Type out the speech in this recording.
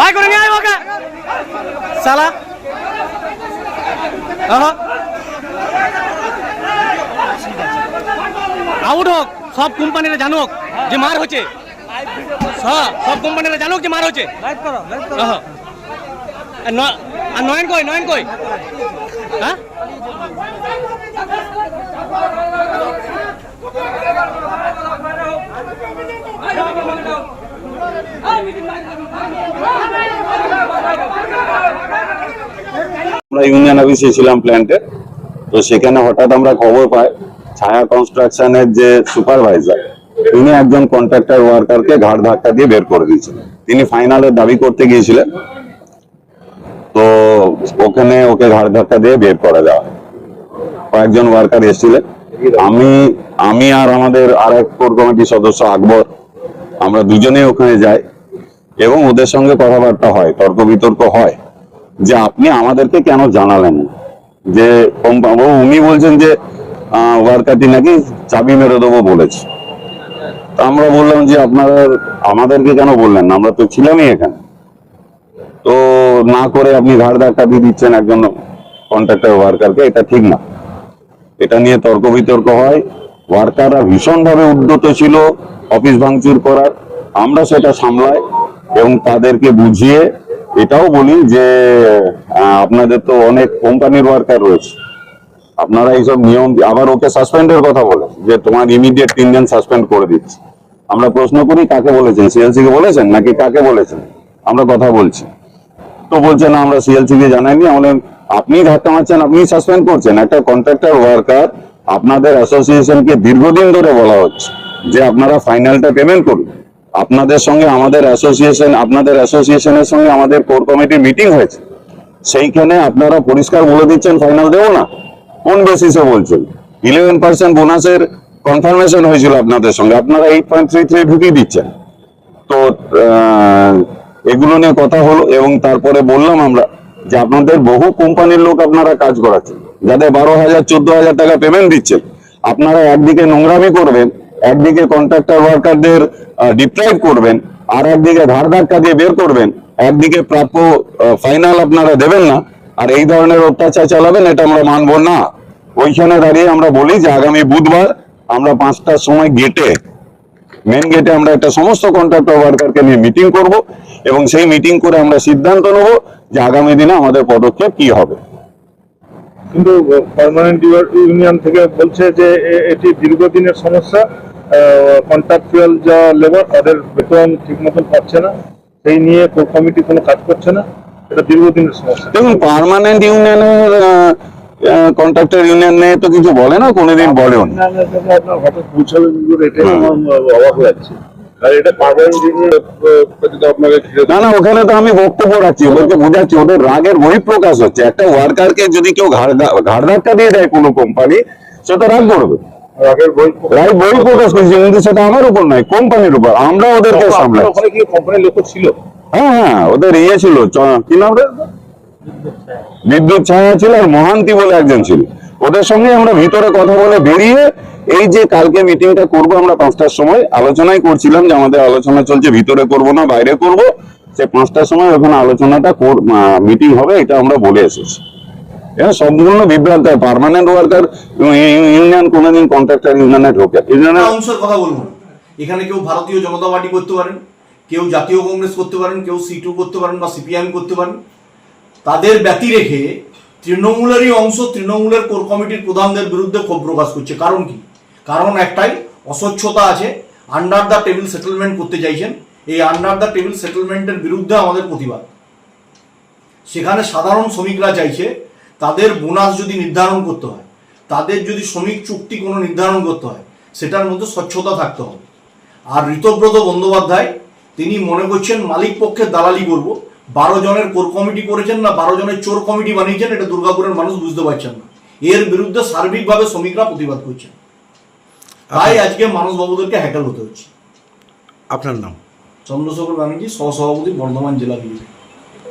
ভাই করে নিয়ে আয় ওকে। সালা। আউট হোক সব কোম্পানিরা জানুক যে মার হচ্ছে হ্যাঁ, সব কোম্পানিরা জানুক যে মার হচ্ছে আর নয়ন কই নয়ন কই? হ্যাঁ? আমরা ইউনিয়ন অফিসে ছিলাম প্ল্যান্টে তো সেখানে হঠাৎ আমরা খবর পাই, ছায়া কনস্ট্রাকশনের যে সুপারভাইজার তিনি একজন কন্ট্রাক্টর ওয়ার্কারকে ঘাড় ধাক্কা দিয়ে বের করে দিয়েছিলেন। তিনি ফাইনালের দাবি করতে গিয়েছিলেন। তো ওখানে ওকে ঘাড় ধাক্কা দিয়ে বের করে দেওয়া কয়েকজন ওয়ার্কার এসেছিলেন। আমি আমি আর আমাদের আর এক কোর কমিটির সদস্য আকবর, আমরা দুজনেই ওখানে যাই। এবং ওদের সঙ্গে কথাবার্তা হয় তর্ক বিতর্ক হয়, যে আপনি আমাদেরকে কেন জানালেন? যে উনি বলছেন যে ওয়ার্কারটি নাকি চাবি মেরে দেবো বলেছে। তা আমরা বললাম যে আপনারা আমাদেরকে কেন বললেন আমরা তো ছিলামই এখানে। তো না করে আপনি ধার ধাক্কা দিয়ে দিচ্ছেন একজন কন্ট্রাক্টর ওয়ার্কারকে, এটা ঠিক না। এটা নিয়ে তর্ক বিতর্ক হয়। ওয়ার্কাররা ভীষণভাবে উদ্যত ছিল, অফিস ভাঙচুর করার। আমরা সেটা সামলাই এবং তাদেরকে বুঝিয়ে এটাও বলি যে আপনাদের তো অনেক কোম্পানির ওয়ার্কার রয়েছে। আপনারা এইসব নিয়ম আবার ওকে সাসপেন্ডের কথা বলে, যে তোমার ইমিডিয়েট তিন দিন সাসপেন্ড করে দিচ্ছি। আমরা প্রশ্ন করি, কাকে বলেছেন? সিএলসি কে বলেছেন নাকি কাকে বলেছেন? আমরা কথা বলছি। তো বলছে, না, আমরা সিএলসি কে জানাইনি। আমাদের আপনি ধাক্কা মারছেন আপনি সাসপেন্ড করছেন। একটা কন্ট্রাক্টর ওয়ার্কার আপনাদের অ্যাসোসিয়েশনকে দীর্ঘদিন ধরে বলা হচ্ছে যে আপনারা ফাইনালটা পেমেন্ট করুন। আপনাদের সঙ্গে আমাদের অ্যাসোসিয়েশন আপনাদের অ্যাসোসিয়েশনের সঙ্গে আমাদের কোর কমিটির মিটিং হয়েছে। সেইখানে আপনারা পরিষ্কার বলে দিচ্ছেন ফাইনাল দেবো না। কোন বেসিসে বলছেন? ইলেভেন পার্সেন্ট বোনাসের কনফার্মেশন হয়েছিল আপনাদের সঙ্গে। আপনারা এইট পয়েন্ট থ্রি থ্রি ঢুকিয়ে দিচ্ছেন। তো এগুলো নিয়ে কথা হলো এবং তারপরে বললাম আমরা যে আপনাদের বহু কোম্পানির লোক আপনারা কাজ করাচ্ছেন। যাদের বারো হাজার, চোদ্দ হাজার টাকা পেমেন্ট দিচ্ছেন। আপনারা একদিকে নোংরামি করবেন একদিকে কন্ট্রাক্টর ওয়ার্কারদের ডিপ্রাইভ করবেন, আর একদিকে ধার ধাক্কা দিয়ে বের করবেন। একদিকে প্রাপ্য ফাইনাল আপনারা দেবেন না। আর এই ধরনের অত্যাচার চালাবেন, এটা আমরা মানবো না। ওইখানে দাঁড়িয়ে আমরা বলি যে আগামী বুধবার আমরা পাঁচটার সময় গেটে মেন গেটে আমরা একটা সমস্ত কন্ট্রাক্টর ওয়ার্কারকে নিয়ে মিটিং করব এবং সেই মিটিং করে আমরা সিদ্ধান্ত নেব যে আগামী দিনে আমাদের পদক্ষেপ কি হবে। কিন্তু পার্মানেন্ট ইউনিয়ন থেকে বলছে যে এটি দীর্ঘদিনের সমস্যা। কন্ট্রাকচুয়াল যা লেবার তাদের বেতন ঠিক মতন পাচ্ছে না। সেই নিয়ে কোর কমিটি কোনো কাজ করছে না। এটা দীর্ঘদিনের সমস্যা। দেখুন পার্মানেন্ট ইউনিয়নের কন্ট্রাক্টর ইউনিয়ন নিয়ে তো কিছু বলে না কোনোদিন বলেও না। আপনার হঠাৎ পৌঁছাবে কি করে এটাই আমার অবাক লাগছে। আর এটা পার্মানেন্ট যদি আপনাকে না না ওখানে তো আমি বক্তব্য রাখছি ওদেরকে বোঝাচ্ছি ওদের রাগের বহিঃপ্রকাশ হচ্ছে। একটা ওয়ার্কারকে যদি কেউ ঘাড় ধাক্কা দিয়ে দেয় কোনো কোম্পানি সেটা রাগ করবে। আগের বই রাগ বহিঃপ্রকাশ করছে। কিন্তু সেটা আমার উপর নয় কোম্পানির উপর। আমরা ওদেরকে সামলাই। ওখানে কি কোম্পানির লোক ছিল? হ্যাঁ হ্যাঁ ওদের ইয়ে ছিল কি নাম রে বিদ্যুৎ ছায়া। ছিল আর মহান্তি বলে একজন ছিল। ওদের সঙ্গে আমরা ভিতরে কথা বলে বেরিয়ে এই যে কালকে মিটিংটা করব আমরা পাঁচটার সময় আলোচনাই করছিলাম যে আমাদের আলোচনা চলছে ভিতরে করব না বাইরে করব। সে পাঁচটার সময় ওখানে আলোচনাটা মিটিং হবে এটা আমরা বলে এসেছি। হ্যাঁ সম্পূর্ণ বিভ্রান্ত পার্মানেন্ট ওয়ার্কার ইউনিয়ন কোনোদিন কন্ট্রাক্টর ইউনিয়নে ঢোকে ইউনিয়নের অংশের কথা বলব। এখানে কেউ ভারতীয় জনতা পার্টি করতে পারেন কেউ জাতীয় কংগ্রেস করতে পারেন কেউ সিটু করতে পারেন বা সিপিআইএম করতে পারেন। তাদের ব্যতি রেখে তৃণমূলেরই অংশ তৃণমূলের কোর কমিটির প্রধানদের বিরুদ্ধে ক্ষোভ প্রকাশ করছে। কারণ কি? কারণ একটাই অস্বচ্ছতা আছে। আন্ডার দ্য টেবিল সেটেলমেন্ট করতে চাইছেন। এই আন্ডার দ্য টেবিল সেটেলমেন্টের বিরুদ্ধে আমাদের প্রতিবাদ। সেখানে সাধারণ শ্রমিকরা চাইছে তাদের বোনাস যদি নির্ধারণ করতে হয় তাদের যদি শ্রমিক চুক্তি কোনো নির্ধারণ করতে হয় সেটার মধ্যে স্বচ্ছতা থাকতে হবে। আর ঋতব্রত বন্দ্যোপাধ্যায় তিনি মনে করছেন মালিক পক্ষের দালালি করব। বারো জনের কোর কমিটি করেছেন না বারো জনের চোর কমিটি বানিয়েছেন এটা দুর্গাপুরের মানুষ বুঝতে পারছেন না। এর বিরুদ্ধে সার্বিকভাবে শ্রমিকরা প্রতিবাদ করছেন। তাই আজকে মানসবাবুদেরকে হ্যাকেল হতে হচ্ছে। আপনার নাম? চন্দ্রশেখর ব্যানার্জি সহসভাপতি বর্ধমান জেলা BJP.